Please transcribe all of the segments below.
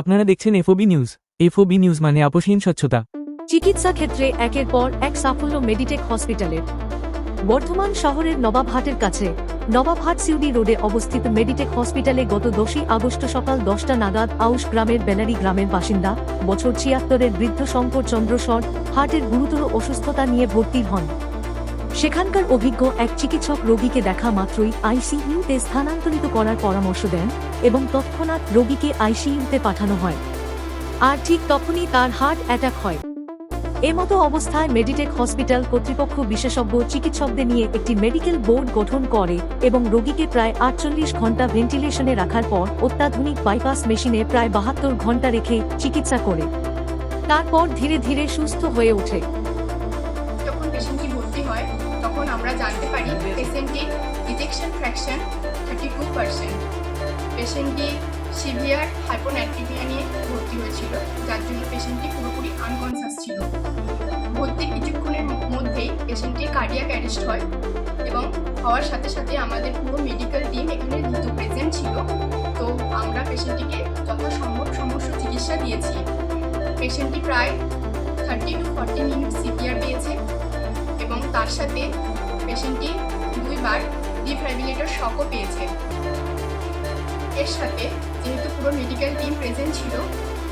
আপনারা দেখছেন FOB news. FOB news মানে আপোষহীন স্বচ্ছতা। চিকিৎসা ক্ষেত্রে একের পর এক সাফল্য মেডিটেক হসপিটালের। বর্ধমান শহরের নবাবহাটের কাছে, নবাবহাট সিউডি রোডে অবস্থিত মেডিটেক হসপিটালে গত দশই আগস্ট সকাল দশটা নাগাদ আউশ গ্রামের বেনারি গ্রামের বাসিন্দা, বছর ছিয়াত্তরের বৃদ্ধ শঙ্কর চন্দ্র হার্টের গুরুতর অসুস্থতা নিয়ে ভর্তি হন। সেখানকার অভিজ্ঞ এক চিকিৎসক রোগীকে দেখা মাত্রই আইসিইউতে স্থানান্তরিত করার পরামর্শ দেন এবং তৎক্ষণাৎ রোগীকে আইসিইউতে পাঠানো হয়। আর ঠিক তখনই তার হার্ট অ্যাটাক হয়। এমতো অবস্থায় মেডিটেক হসপিটাল কর্তৃপক্ষ বিশেষজ্ঞ চিকিৎসকদের নিয়ে একটি মেডিকেল বোর্ড গঠন করে এবং রোগীকে প্রায় আটচল্লিশ ঘণ্টা ভেন্টিলেশনে রাখার পর অত্যাধুনিক বাইপাস মেশিনে প্রায় বাহাত্তর ঘণ্টা রেখে চিকিৎসা করে। তারপর ধীরে ধীরে সুস্থ হয়ে ওঠে। ভর্তি হয়, তখন আমরা জানতে পারি পেশেন্টটির ejection fraction thirty two percent পেশেন্টটি severe hyponatremia নিয়ে ভর্তি হয়েছিল, যার জন্য পেশেন্টটি পুরোপুরি আনকনসাস ছিল। ভর্তির কিছুক্ষণের মধ্যেই পেশেন্টটির কার্ডিয়াক অ্যারেস্ট হয় এবং হওয়ার সাথে সাথে আমাদের পুরো মেডিকেল টিম এখানে দ্রুত প্রেজেন্ট ছিল, তো আমরা পেশেন্টটিকে যথাসম্ভব সমস্ত চিকিৎসা দিয়েছি। পেশেন্টটি প্রায় thirty to forty minute CPR পেয়েছে তার সাথে পেশেন্টটি দুইবার ডিফ্রাইবিলেটর শকও পেয়েছে। এর সাথে যেহেতু পুরো মেডিকেল টিম প্রেজেন্ট ছিল,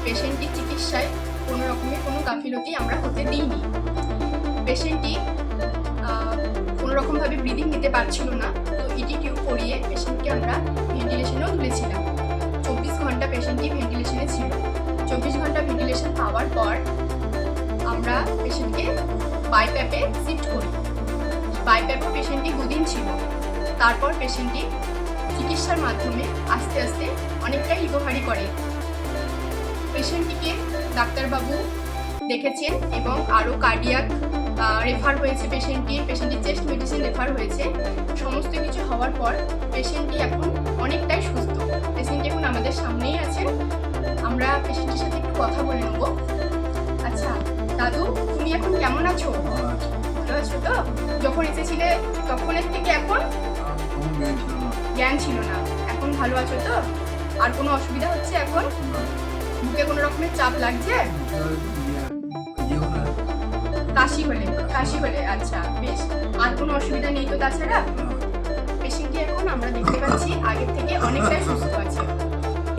পেশেন্টটির চিকিৎসায় কোনো রকমের কোনো গাফিলতি আমরা হতে দিইনি। পেশেন্টটি কোনো রকমভাবে ব্রিদিং নিতে পারছিল না, তো ইটি টিউব করিয়ে পেশেন্টকে আমরা ভেন্টিলেশনেও তুলেছিলাম। চব্বিশ ঘণ্টা পেশেন্টটি ভেন্টিলেশনে ছিল। চব্বিশ ঘণ্টা ভেন্টিলেশন পাওয়ার পর আমরা পেশেন্টকে বাইপ্যাপে শিফট করি। বাইপ্যাপও পেশেন্টটি দুদিন ছিল। তারপর পেশেন্টটি চিকিৎসার মাধ্যমে আস্তে আস্তে অনেকটাই রিকভারি করে। পেশেন্টটিকে ডাক্তারবাবু দেখেছেন এবং আরও কার্ডিয়াক রেফার হয়েছে পেশেন্টটি পেশেন্টের চেস্ট মেডিসিন রেফার হয়েছে। সমস্ত কিছু হওয়ার পর পেশেন্টটি এখন অনেকটাই সুস্থ। পেশেন্ট এখন আমাদের সামনেই আছেন। আমরা পেশেন্টের সাথে একটু কথা বলে নেব। আচ্ছা দাদু তুমি এখন কেমন আছো? ভালো আছো। তো? যখন এসেছিলে তখনের থেকে এখন? জ্ঞান ছিল না। এখন ভালো আছো তো? আর কোনো অসুবিধা হচ্ছে এখন? বুকে কোনো রকমের চাপ লাগছে? কাশি হলে কাশি হলে আচ্ছা বেশ। আর কোনো অসুবিধা নেই তো তাছাড়া? পেশেন্টটি এখন আমরা দেখতে পাচ্ছি আগের থেকে অনেকটাই সুস্থ আছে।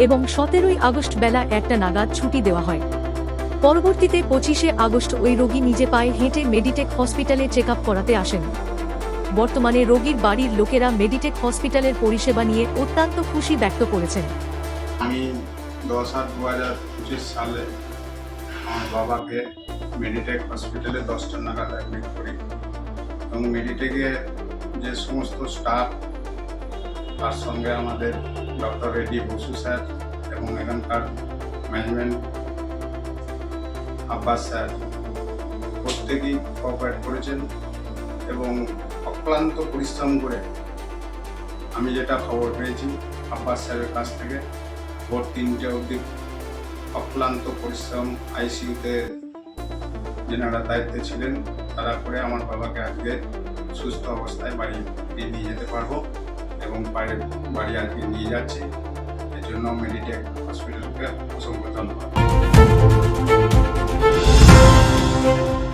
এবং সতেরোই আগস্ট বেলা একটা নাগাদ ছুটি দেওয়া হয়। পরবর্তীতে পঁচিশে আগস্ট ওই রোগী নিজে পায়ে হেঁটে মেডিটেক হসপিটালে চেক করাতে আসেন। বর্তমানে রোগীর বাড়ির লোকেরা মেডিটেক হসপিটালের পরিষেবা নিয়ে অত্যন্ত খুশি ব্যক্ত করেছেন। আমি দশ আট দু হাজার পঁচিশ সালে আমার বাবাকে মেডিটেক হসপিটালে দশটা নাগাদ অ্যাডমিট করি। এবং মেডিটেকে যে সমস্ত স্টাফ তার সঙ্গে আমাদের ডক্টর রেড্ডি বসু স্যার এবং এখানকার ম্যানেজমেন্ট আব্বাস স্যার প্রত্যেকেই কোঅপারেট করেছেন এবং অক্লান্ত পরিশ্রম করে আমি যেটা খবর পেয়েছি আব্বাস স্যারের কাছ থেকে, ভোর তিনটে অবধি অক্লান্ত পরিশ্রম আইসিইউতে যেনারা দায়িত্বে ছিলেন, তারা করে আমার বাবাকে আজকে সুস্থ অবস্থায় বাড়ি নিয়ে যেতে পারব এবং বাইরে বাড়ি আজকে নিয়ে যাচ্ছি। এর জন্য মেডিটেক হসপিটালকে অসংখ্য ধন্যবাদ। Thank you.